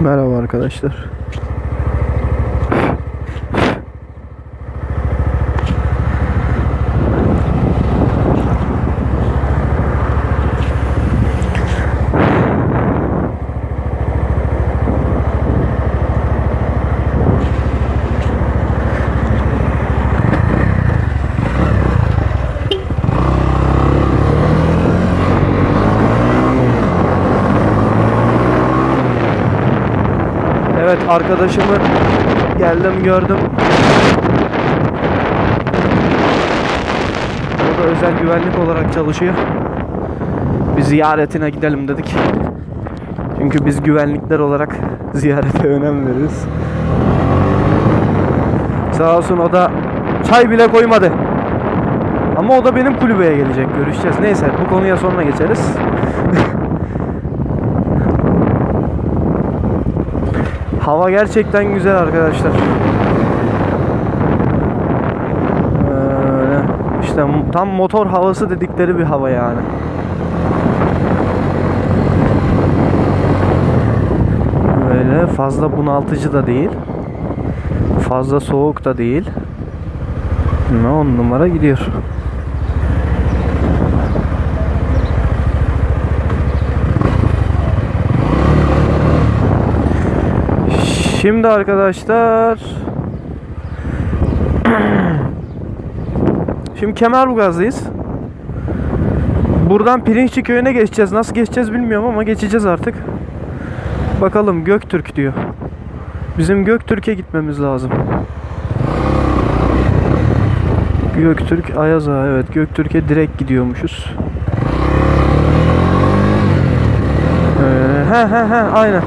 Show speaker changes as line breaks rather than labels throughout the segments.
Merhaba arkadaşlar. Evet arkadaşımı geldim gördüm. O da özel güvenlik olarak çalışıyor. Bir ziyaretine gidelim dedik. Çünkü biz güvenlikler olarak ziyarete önem veririz. Sağ olsun o da çay bile koymadı. Ama o da benim kulübeye gelecek. Görüşeceğiz. Neyse bu konuya sonra geçeriz. Hava gerçekten güzel arkadaşlar. İşte tam motor havası dedikleri bir hava yani. Böyle fazla bunaltıcı da değil. Fazla soğuk da değil. Ne on numara gidiyor. Şimdi arkadaşlar Şimdi Kemerburgaz'dayız. Buradan Pirinççi köyüne geçeceğiz. Nasıl geçeceğiz bilmiyorum ama geçeceğiz artık. Bakalım Göktürk diyor. Bizim Göktürk'e gitmemiz lazım. Göktürk Ayaz Ağa evet Göktürk'e direkt gidiyormuşuz. Ee, he he he aynen.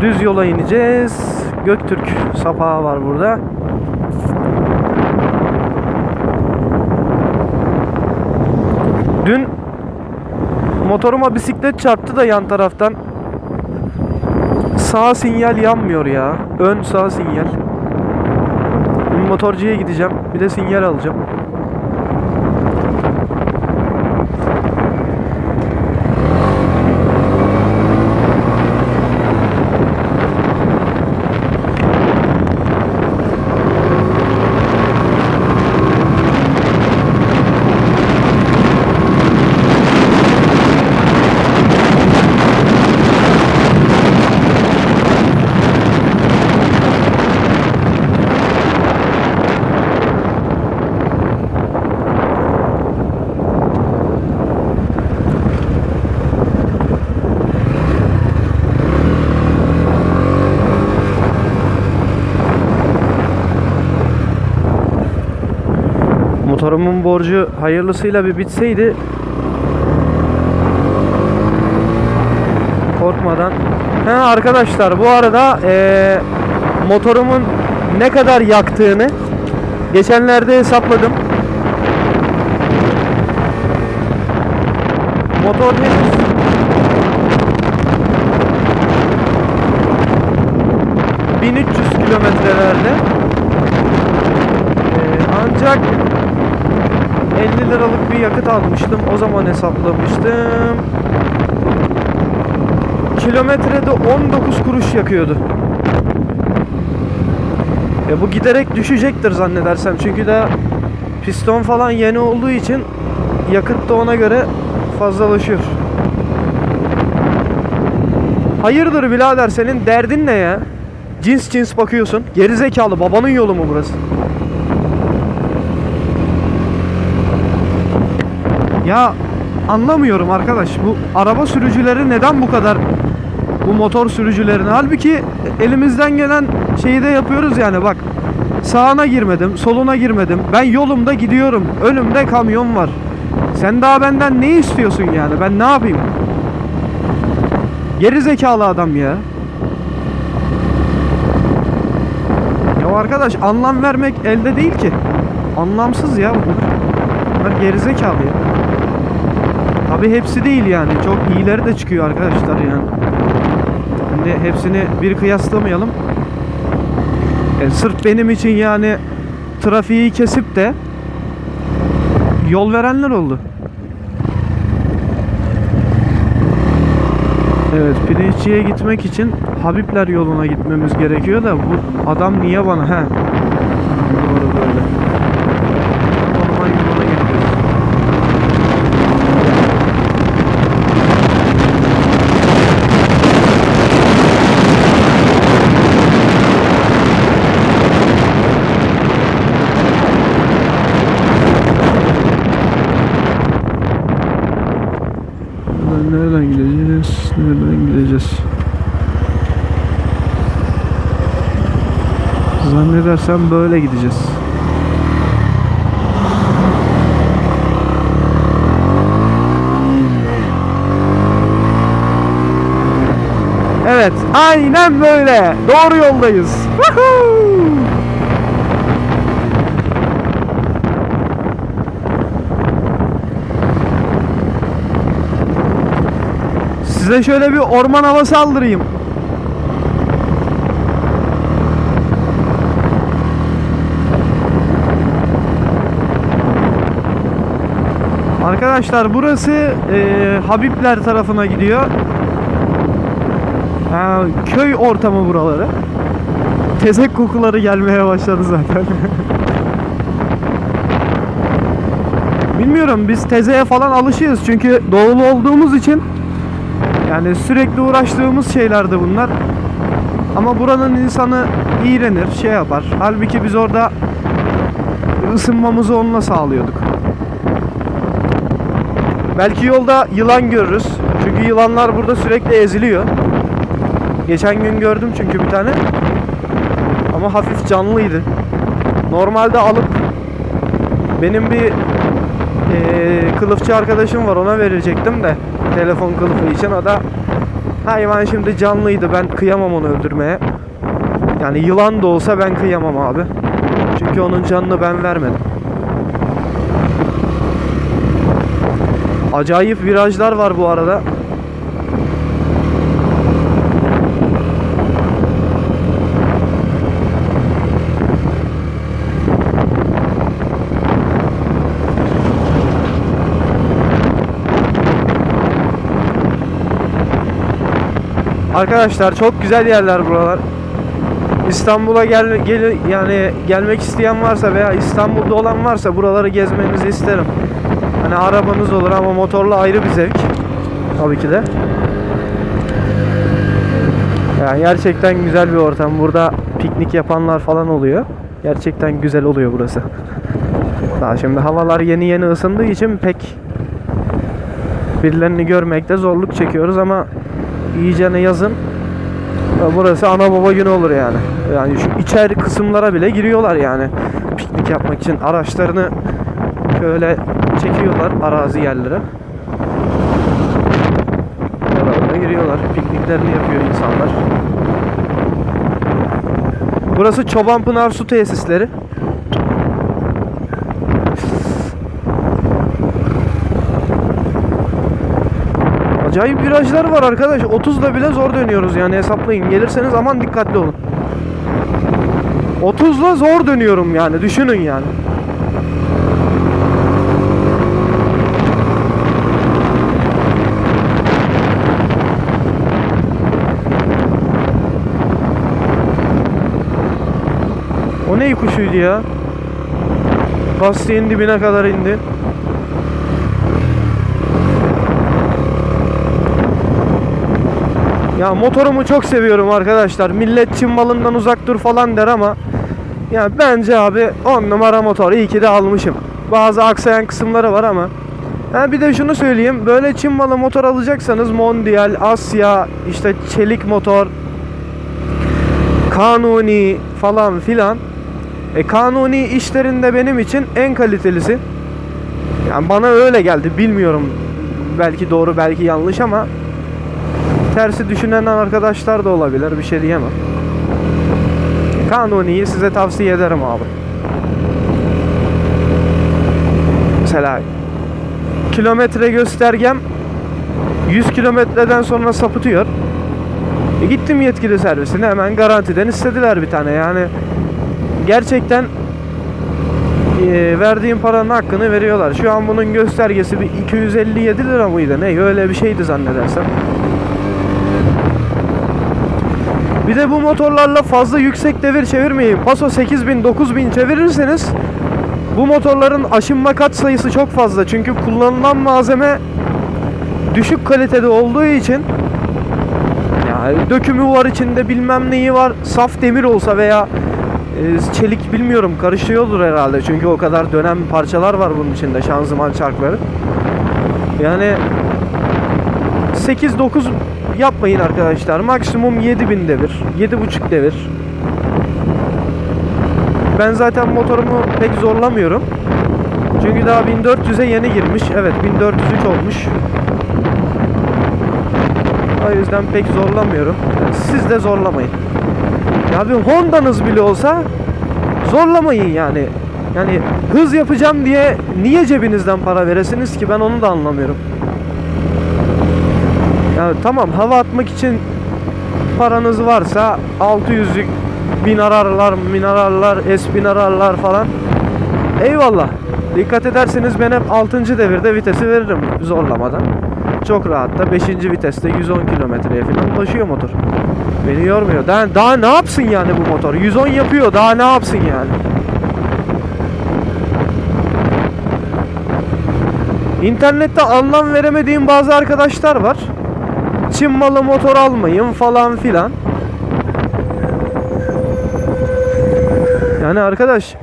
Düz yola ineceğiz. Göktürk sapağı var burada. Dün motoruma bisiklet çarptı da yan taraftan. Sağ sinyal yanmıyor ya. Ön sağ sinyal. Motorcuya gideceğim. Bir de sinyal alacağım. Motorumun borcu hayırlısıyla bir bitseydi korkmadan. He arkadaşlar bu arada eee, motorumun ne kadar yaktığını geçenlerde hesapladım. Motor henüz ...1300 kilometrelerde Ee, ancak 50 liralık bir yakıt almıştım. O zaman hesaplamıştım. Kilometrede 19 kuruş yakıyordu. Ya bu giderek düşecektir zannedersem. Çünkü de piston falan yeni olduğu için yakıt da ona göre fazlalaşıyor. Hayırdır birader senin derdin ne ya? Cins cins bakıyorsun. Gerizekalı babanın yolu mu burası? Ya anlamıyorum arkadaş. Bu araba sürücüleri neden bu kadar bu motor sürücülerini? Halbuki elimizden gelen şeyi de yapıyoruz yani. Bak sağına girmedim soluna girmedim. Ben yolumda gidiyorum. Önümde kamyon var. Sen daha benden ne istiyorsun yani? Ben ne yapayım? Geri zekalı adam ya. Ya arkadaş anlam vermek elde değil ki. Anlamsız ya bu. Bunlar geri zekalı ya Tabi hepsi değil yani. Çok iyileri de çıkıyor arkadaşlar yani. Şimdi hepsini bir kıyaslamayalım. E, sırf benim için yani trafiği kesip de yol verenler oldu. Evet pirinççiye gitmek için Habibler yoluna gitmemiz gerekiyor da bu adam niye bana he Doğru böyle Normal yoluna gidiyoruz Buradan nereden gideceğiz? Nereden gideceğiz? Zannedersem böyle gideceğiz. Evet, aynen böyle. Doğru yoldayız. Size şöyle bir orman havası aldırayım. Arkadaşlar burası e, Habibler tarafına gidiyor. Ha, köy ortamı buraları. Tezek kokuları gelmeye başladı zaten. Bilmiyorum biz tezeye falan alışığız çünkü doğulu olduğumuz için yani sürekli uğraştığımız şeylerdi bunlar. Ama buranın insanı iğrenir, şey yapar. Halbuki biz orada ısınmamızı onunla sağlıyorduk. Belki yolda yılan görürüz. Çünkü yılanlar burada sürekli eziliyor. Geçen gün gördüm çünkü bir tane. Ama hafif canlıydı. Normalde alıp benim bir eee, kılıfçı arkadaşım var ona verecektim de telefon kılıfı için o da hayvan şimdi canlıydı ben kıyamam onu öldürmeye. Yani yılan da olsa ben kıyamam abi. Çünkü onun canını ben vermedim. Acayip virajlar var bu arada. Arkadaşlar çok güzel yerler buralar. İstanbul'a gel, gel yani gelmek isteyen varsa veya İstanbul'da olan varsa buraları gezmenizi isterim. Hani arabanız olur ama motorla ayrı bir zevk. Tabii ki de. Yani gerçekten güzel bir ortam. Burada piknik yapanlar falan oluyor. Gerçekten güzel oluyor burası. Daha şimdi havalar yeni yeni ısındığı için pek birilerini görmekte zorluk çekiyoruz ama iyicene yazın burası ana baba günü olur yani. Yani şu içeri kısımlara bile giriyorlar yani. Piknik yapmak için araçlarını şöyle çekiyorlar arazi yerlere. Oralara giriyorlar. Pikniklerini yapıyor insanlar. Burası Çobanpınar Su Tesisleri. Acayip virajlar var arkadaş. 30'da bile zor dönüyoruz yani hesaplayın. Gelirseniz aman dikkatli olun. 30'la zor dönüyorum yani düşünün yani. O ne kuşuydu ya? Lastiğin dibine kadar indi. Ya motorumu çok seviyorum arkadaşlar. Millet Çin malından uzak dur falan der ama ya bence abi 10 numara motor. İyi ki de almışım. Bazı aksayan kısımları var ama Ha bir de şunu söyleyeyim. Böyle Çin malı motor alacaksanız Mondial, Asya, işte çelik motor, Kanuni falan filan. E kanuni işlerinde benim için en kalitelisi. Yani bana öyle geldi. Bilmiyorum. Belki doğru, belki yanlış ama tersi düşünen arkadaşlar da olabilir. Bir şey diyemem. Kanuni'yi size tavsiye ederim abi. Mesela kilometre göstergem 100 kilometreden sonra sapıtıyor. E gittim yetkili servisine hemen garantiden istediler bir tane yani gerçekten e, verdiğim paranın hakkını veriyorlar. Şu an bunun göstergesi bir 257 lira mıydı ne öyle bir şeydi zannedersem. Bir de bu motorlarla fazla yüksek devir çevirmeyin. Paso 8000 9000 çevirirseniz bu motorların aşınma kat sayısı çok fazla. Çünkü kullanılan malzeme düşük kalitede olduğu için yani dökümü var içinde bilmem neyi var. Saf demir olsa veya çelik bilmiyorum karışıyordur herhalde. Çünkü o kadar dönem parçalar var bunun içinde şanzıman çarkları. Yani 8-9 yapmayın arkadaşlar. Maksimum 7000 devir. 7.5 devir. Ben zaten motorumu pek zorlamıyorum. Çünkü daha 1400'e yeni girmiş. Evet 1403 olmuş. O yüzden pek zorlamıyorum. Siz de zorlamayın. Ya bir Honda'nız bile olsa zorlamayın yani. Yani hız yapacağım diye niye cebinizden para veresiniz ki ben onu da anlamıyorum. Ya tamam hava atmak için paranız varsa 600'lük bin ararlar, min ararlar, es bin ararlar falan. Eyvallah. Dikkat ederseniz ben hep 6. devirde vitesi veririm zorlamadan. Çok rahat da 5. viteste 110 kilometreye falan ulaşıyor motor. Beni yormuyor. Daha, daha ne yapsın yani bu motor? 110 yapıyor. Daha ne yapsın yani? İnternette anlam veremediğim bazı arkadaşlar var. Çin malı motor almayın falan filan. Yani arkadaş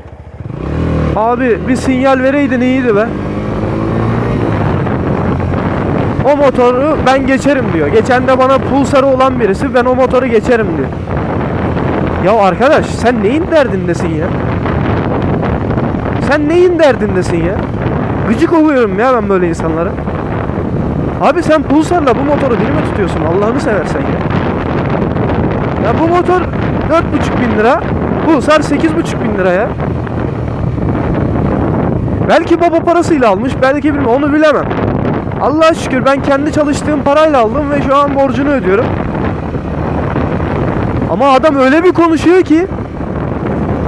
Abi bir sinyal vereydin iyiydi be. O motoru ben geçerim diyor. Geçen de bana pulsarı olan birisi ben o motoru geçerim diyor. Ya arkadaş sen neyin derdindesin ya? Sen neyin derdindesin ya? Gıcık oluyorum ya ben böyle insanlara. Abi sen pulsarla bu motoru deli mi tutuyorsun Allah'ını seversen ya. Ya bu motor 4,5 bin lira. Pulsar 8,5 bin lira ya. Belki baba parasıyla almış, belki bilmem onu bilemem. Allah'a şükür ben kendi çalıştığım parayla aldım ve şu an borcunu ödüyorum. Ama adam öyle bir konuşuyor ki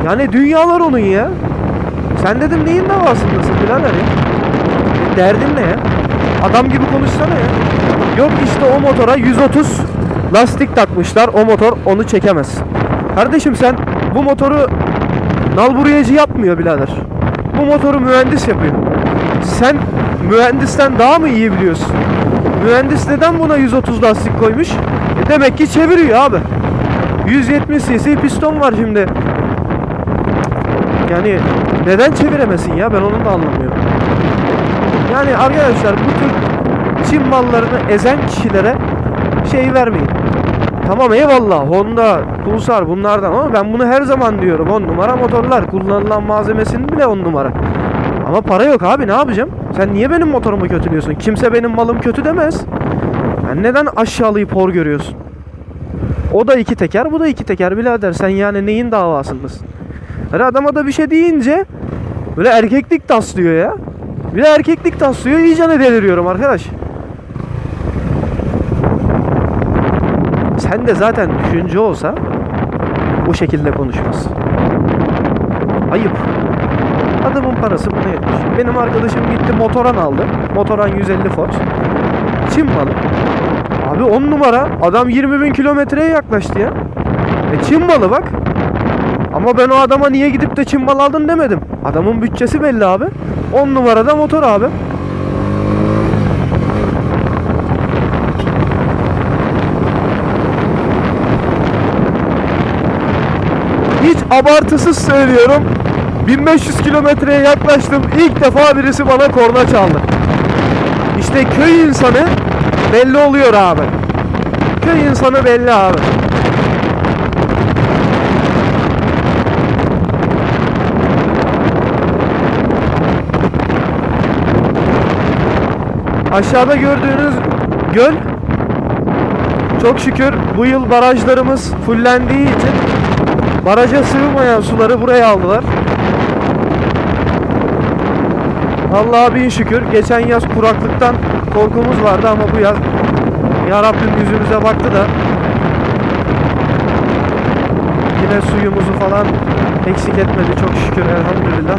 yani dünyalar onun ya. Sen dedim neyin davasındasın birader ya? Derdin ne ya? Adam gibi konuşsana ya. Yok işte o motora 130 lastik takmışlar. O motor onu çekemez. Kardeşim sen bu motoru nalburiyeci yapmıyor birader. Bu motoru mühendis yapıyor. Sen mühendisten daha mı iyi biliyorsun? Mühendis neden buna 130 lastik koymuş? E demek ki çeviriyor abi. 170 cc piston var şimdi. Yani neden çeviremesin ya ben onu da anlamıyorum. Yani arkadaşlar bu tür Çin mallarını ezen kişilere şey vermeyin. Tamam eyvallah Honda, Pulsar bunlardan ama ben bunu her zaman diyorum 10 numara motorlar kullanılan malzemesinin bile 10 numara. Ama para yok abi ne yapacağım? Sen niye benim motorumu kötülüyorsun? Kimse benim malım kötü demez. Yani neden aşağılayıp hor görüyorsun? O da iki teker, bu da iki teker birader. Sen yani neyin davasındasın? Hani adama da bir şey deyince böyle erkeklik taslıyor ya. Bir de erkeklik taslıyor iyice deliriyorum arkadaş. Sen de zaten düşünce olsa bu şekilde konuşmaz. Ayıp. Adamın parası buna yetmiş. Benim arkadaşım gitti motoran aldı. Motoran 150 Ford. Çin malı. Abi 10 numara. Adam 20 bin kilometreye yaklaştı ya. E Çin malı bak. Ama ben o adama niye gidip de Çin malı aldın demedim. Adamın bütçesi belli abi. 10 numarada motor abi. Hiç abartısız söylüyorum. 1500 kilometreye yaklaştım. İlk defa birisi bana korna çaldı. İşte köy insanı belli oluyor abi. Köy insanı belli abi. Aşağıda gördüğünüz göl çok şükür bu yıl barajlarımız fullendiği için baraja sığmayan suları buraya aldılar. Allah'a bin şükür. Geçen yaz kuraklıktan korkumuz vardı ama bu yaz ya Rabbim yüzümüze baktı da yine suyumuzu falan eksik etmedi çok şükür elhamdülillah.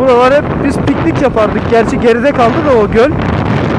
Buralar hep biz piknik yapardık. Gerçi geride kaldı da o göl.